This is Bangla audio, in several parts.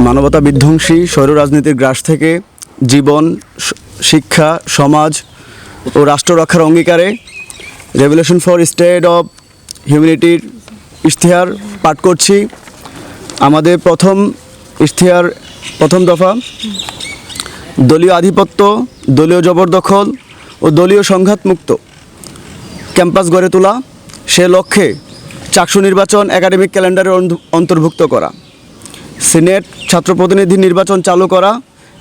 মানবতা বিধ্বংসী, স্বৈর রাজনীতির গ্রাস থেকে জীবন শিক্ষা, সমাজ ও রাষ্ট্র রক্ষার অঙ্গীকারে রেভলিউশন ফর স্টেট অফ হিউম্যানিটির ইশতেহার পাঠ করছি। আমাদের প্রথম ইশতেহার, প্রথম দফা, দলীয় আধিপত্য, দলীয় জবরদখল ও দলীয় সংঘাত মুক্ত ক্যাম্পাস গড়ে তোলা, সে লক্ষ্যে চাকসু নির্বাচন একাডেমিক ক্যালেন্ডারে অন্ত- অন্তর্ভুক্ত করা। সিনেট ছাত্র প্রতিনিধি নির্বাচন চালু করা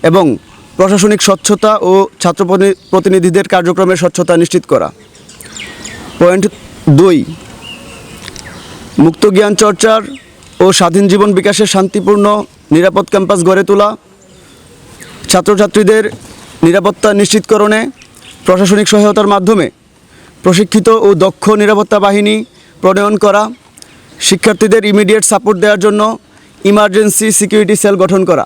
এবং প্রশাসনিক স্বচ্ছতা ও ছাত্র প্রতিনিধিদের কার্যক্রমের স্বচ্ছতা নিশ্চিত করা। পয়েন্ট দুই, মুক্ত জ্ঞান চর্চার ও স্বাধীন জীবন বিকাশের শান্তিপূর্ণ, নিরাপদ ক্যাম্পাস গড়ে তোলা, ছাত্রছাত্রীদের নিরাপত্তা নিশ্চিতকরণে প্রশাসনিক সহায়তার মাধ্যমে প্রশিক্ষিত ও দক্ষ নিরাপত্তা বাহিনী প্রণয়ন করা, শিক্ষার্থীদের ইমিডিয়েট সাপোর্ট দেওয়ার জন্য ইমার্জেন্সি সিকিউরিটি সেল গঠন করা।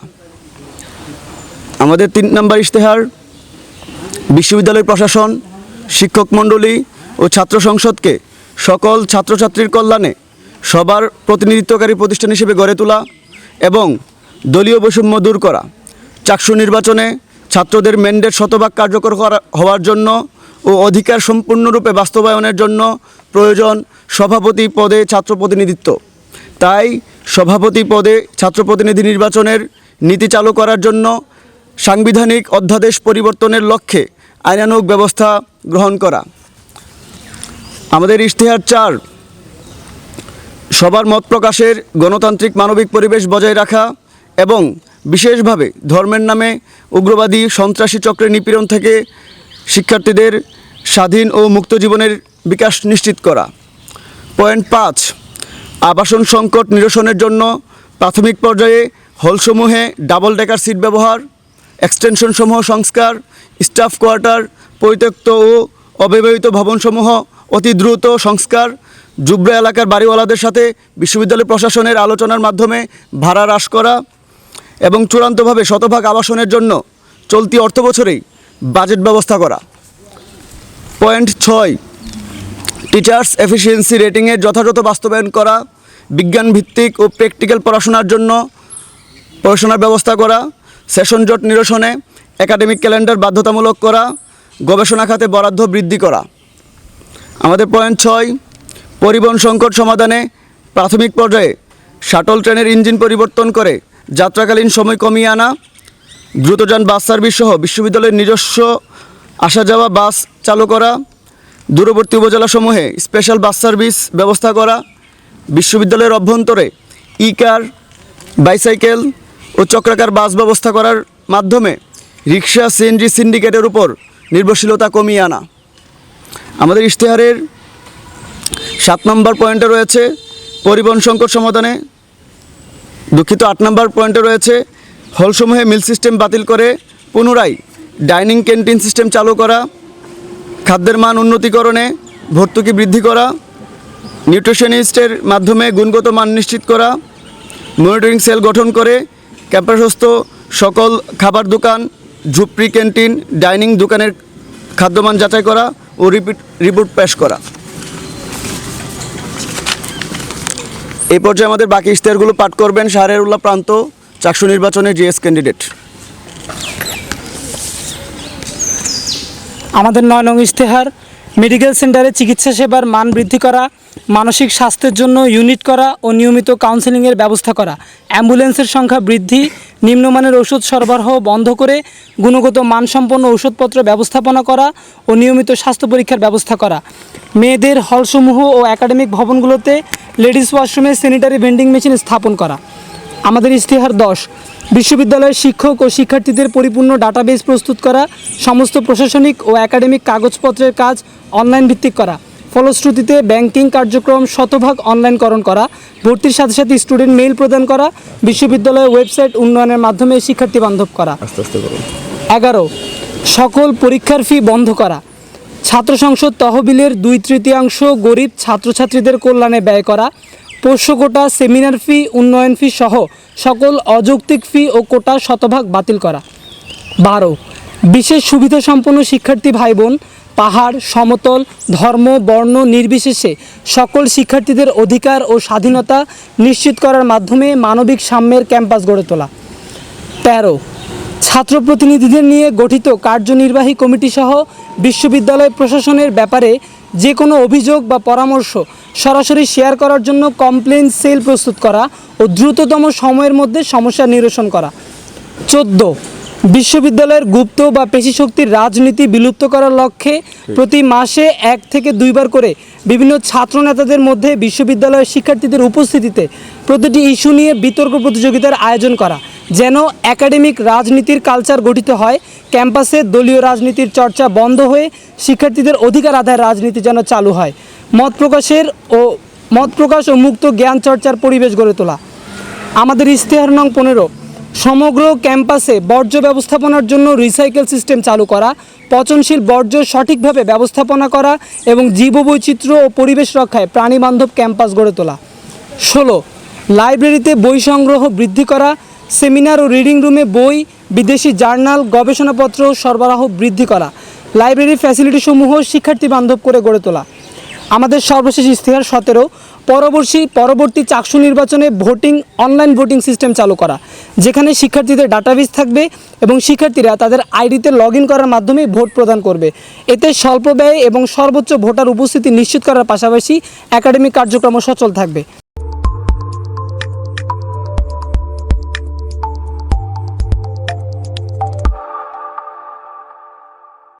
আমাদের তিন নম্বর ইশতেহার, বিশ্ববিদ্যালয় প্রশাসন, শিক্ষক মণ্ডলী ও ছাত্র সংসদকে সকল ছাত্রছাত্রীর কল্যাণে সবার প্রতিনিধিত্বকারী প্রতিষ্ঠান হিসেবে গড়ে তোলা এবং দলীয় বৈষম্য দূর করা। চাকসু নির্বাচনে ছাত্রদের ম্যান্ডেট শতভাগ কার্যকর করা হওয়ার জন্য ও অধিকার সম্পূর্ণরূপে বাস্তবায়নের জন্য প্রয়োজন সভাপতি পদে ছাত্র প্রতিনিধিত্ব। তাই সভাপতি পদে ছাত্র প্রতিনিধি নির্বাচনের নীতি চালু করার জন্য সাংবিধানিক অধ্যাদেশ পরিবর্তনের লক্ষ্যে আইনানুগ ব্যবস্থা গ্রহণ করা। আমাদের ইশতেহার চার, সবার মত প্রকাশের গণতান্ত্রিক মানবিক পরিবেশ বজায় রাখা এবং বিশেষভাবে ধর্মের নামে উগ্রবাদী সন্ত্রাসী চক্রের নিপীড়ন থেকে শিক্ষার্থীদের স্বাধীন ও মুক্ত জীবনের বিকাশ নিশ্চিত করা। পয়েন্ট পাঁচ আবাসন সংকট নিরসনের জন্য প্রাথমিক পর্যায়ে হলসমূহে ডাবল ডেকার সিট ব্যবহার এক্সটেনশনসমূহ সংস্কার স্টাফ কোয়ার্টার পরিত্যক্ত ও অব্যবহৃত ভবনসমূহ অতি দ্রুত সংস্কার জুব্র এলাকার বাড়িওয়ালাদের সাথে বিশ্ববিদ্যালয় প্রশাসনের আলোচনার মাধ্যমে ভাড়া হ্রাস করা এবং চূড়ান্তভাবে শতভাগ আবাসনের জন্য চলতি অর্থ বছরেই বাজেট ব্যবস্থা করা। পয়েন্ট ছয় টিচার্স এফিসিয়েন্সি রেটিংয়ের যথাযথ বাস্তবায়ন করা বিজ্ঞান ভিত্তিক ও প্র্যাকটিক্যাল পড়াশোনার জন্য পড়াশোনার ব্যবস্থা করা সেশন জট নিরসনে একাডেমিক ক্যালেন্ডার বাধ্যতামূলক করা, গবেষণা খাতে বরাদ্দ বৃদ্ধি করা। আমাদের পয়েন্ট ছয়, পরিবহন সংকট সমাধানে প্রাথমিক পর্যায়ে শাটল ট্রেনের ইঞ্জিন পরিবর্তন করে যাত্রাকালীন সময় কমিয়ে আনা, দ্রুতযান বাস সার্ভিস সহ বিশ্ববিদ্যালয়ের নিজস্ব আসা যাওয়া বাস চালু করা দূরবর্তী উপজেলাসমূহে স্পেশাল বাস সার্ভিস ব্যবস্থা করা, বিশ্ববিদ্যালয়ের অভ্যন্তরে ই কার বাইসাইকেল ও চক্রাকার বাস ব্যবস্থা করার মাধ্যমে রিক্সা সিএনজি সিন্ডিকেটের উপর নির্ভরশীলতা কমিয়ে আনা। আমাদের ইশতেহারের সাত নম্বর পয়েন্টে রয়েছে পরিবহন সংকট সমাধানে। দুঃখিত, আট নম্বর পয়েন্টে রয়েছে হলসমূহে মিল সিস্টেম বাতিল করে পুনরায় ডাইনিং ক্যান্টিন সিস্টেম চালু করা। খাদ্যের মান উন্নতিকরণে ভর্তুকি বৃদ্ধি করা, নিউট্রিশনিস্টের মাধ্যমে গুণগত মান নিশ্চিত করা, মনিটরিং সেল গঠন করে, ক্যাম্পাসস্থ সকল খাবার দোকান, ঝুপড়ি, ক্যান্টিন, ডাইনিং দোকানের খাদ্যমান যাচাই করা ও রিপিট, রিপোর্ট পেশ করা। এই পর্যায়ে আমাদের বাকি ইশতেহারগুলো পাঠ করবেন শাহরেরুল্লাহ প্রান্ত, চাকসু নির্বাচনের জিএস ক্যান্ডিডেট। আমাদের নয় নং ইশতেহার মেডিকেল সেন্টারে চিকিৎসা সেবার মান বৃদ্ধি করা, মানসিক স্বাস্থ্যের জন্য ইউনিট করা ও নিয়মিত কাউন্সেলিংয়ের ব্যবস্থা করা। অ্যাম্বুলেন্সের সংখ্যা বৃদ্ধি, নিম্নমানের ওষুধ সরবরাহ বন্ধ করে গুণগত মানসম্পন্ন ওষুধপত্র ব্যবস্থাপনা করা ও নিয়মিত স্বাস্থ্য পরীক্ষার ব্যবস্থা করা। মেয়েদের হলসমূহ ও একাডেমিক ভবনগুলোতে লেডিস ওয়াশরুমে স্যানিটারি ভেন্ডিং মেশিন স্থাপন করা। আমাদের ইশতেহার দশ। বিশ্ববিদ্যালয়ের শিক্ষক ও শিক্ষার্থীদের পরিপূর্ণ ডাটাবেস প্রস্তুত করা সমস্ত প্রশাসনিক ও একাডেমিক কাগজপত্রের কাজ অনলাইন ভিত্তিক করা ফলশ্রুতিতে ব্যাংকিং কার্যক্রম শতভাগ অনলাইনকরণ করা ভর্তির সাথে সাথে স্টুডেন্ট মেইল প্রদান করা বিশ্ববিদ্যালয়ের ওয়েবসাইট উন্নয়নের মাধ্যমে শিক্ষার্থী বান্ধব করা। এগারো সকল পরীক্ষার ফি বন্ধ করা। ছাত্র সংসদ তহবিলের দুই তৃতীয়াংশ গরিব ছাত্রছাত্রীদের কল্যাণে ব্যয় করা। পোষ্য কোটা, সেমিনার ফি, উন্নয়ন ফি সহ সকল অযৌক্তিক ফি ও কোটা শতভাগ বাতিল করা। বারো, বিশেষ সুবিধা সম্পন্ন শিক্ষার্থী ভাই বোন পাহাড়, সমতল, ধর্ম, বর্ণ নির্বিশেষে সকল শিক্ষার্থীদের অধিকার ও স্বাধীনতা নিশ্চিত করার মাধ্যমে মানবিক সাম্যের ক্যাম্পাস গড়ে তোলা। তেরো, ছাত্র প্রতিনিধিদের নিয়ে গঠিত কার্যনির্বাহী কমিটি সহ বিশ্ববিদ্যালয় প্রশাসনের ব্যাপারে যে কোনো অভিযোগ বা পরামর্শ সরাসরি শেয়ার করার জন্য কমপ্লেন সেল প্রস্তুত করা ও দ্রুততম সময়ের মধ্যে সমস্যা নিরসন করা। চোদ্দ বিশ্ববিদ্যালয়ের গুপ্ত বা পেশিশক্তির রাজনীতি বিলুপ্ত করার লক্ষ্যে প্রতি মাসে এক থেকে দুইবার করে বিভিন্ন ছাত্র নেতাদের মধ্যে বিশ্ববিদ্যালয়ের শিক্ষার্থীদের উপস্থিতিতে প্রতিটি ইস্যু নিয়ে বিতর্ক প্রতিযোগিতার আয়োজন করা যেন একাডেমিক রাজনীতির কালচার গঠিত হয় ক্যাম্পাসে দলীয় রাজনীতির চর্চা বন্ধ হয়ে শিক্ষার্থীদের অধিকার আদায়ের রাজনীতি যেন চালু হয়। মত প্রকাশের ও মত প্রকাশ ও মুক্ত জ্ঞান চর্চার পরিবেশ গড়ে তোলা। আমাদের ইশতেহার নং পনেরো, সমগ্র ক্যাম্পাসে বর্জ্য ব্যবস্থাপনার জন্য রিসাইকেল সিস্টেম চালু করা, পচনশীল বর্জ্য সঠিকভাবে ব্যবস্থাপনা করা এবং জীববৈচিত্র্য ও পরিবেশ রক্ষায় প্রাণীবান্ধব ক্যাম্পাস গড়ে তোলা। ষোলো, লাইব্রেরিতে বই সংগ্রহ বৃদ্ধি করা, সেমিনার ও রিডিং রুমে বই, বিদেশি জার্নাল, গবেষণাপত্র সরবরাহ বৃদ্ধি করা লাইব্রেরি ফ্যাসিলিটিসমূহ শিক্ষার্থী বান্ধব করে গড়ে তোলা। আমাদের সর্বশেষ ইস্তেহার সতেরো। পরবর্তী পরবর্তী চাকসু নির্বাচনে ভোটিং অনলাইন ভোটিং সিস্টেম চালু করা। যেখানে শিক্ষার্থীদের ডাটাবেস থাকবে এবং শিক্ষার্থীরা তাদের আইডিতে লগ ইন করার মাধ্যমে ভোট প্রদান করবে। এতে স্বল্প ব্যয় এবং সর্বোচ্চ ভোটার উপস্থিতি নিশ্চিত করার পাশাপাশি একাডেমিক কার্যক্রমও সচল থাকবে।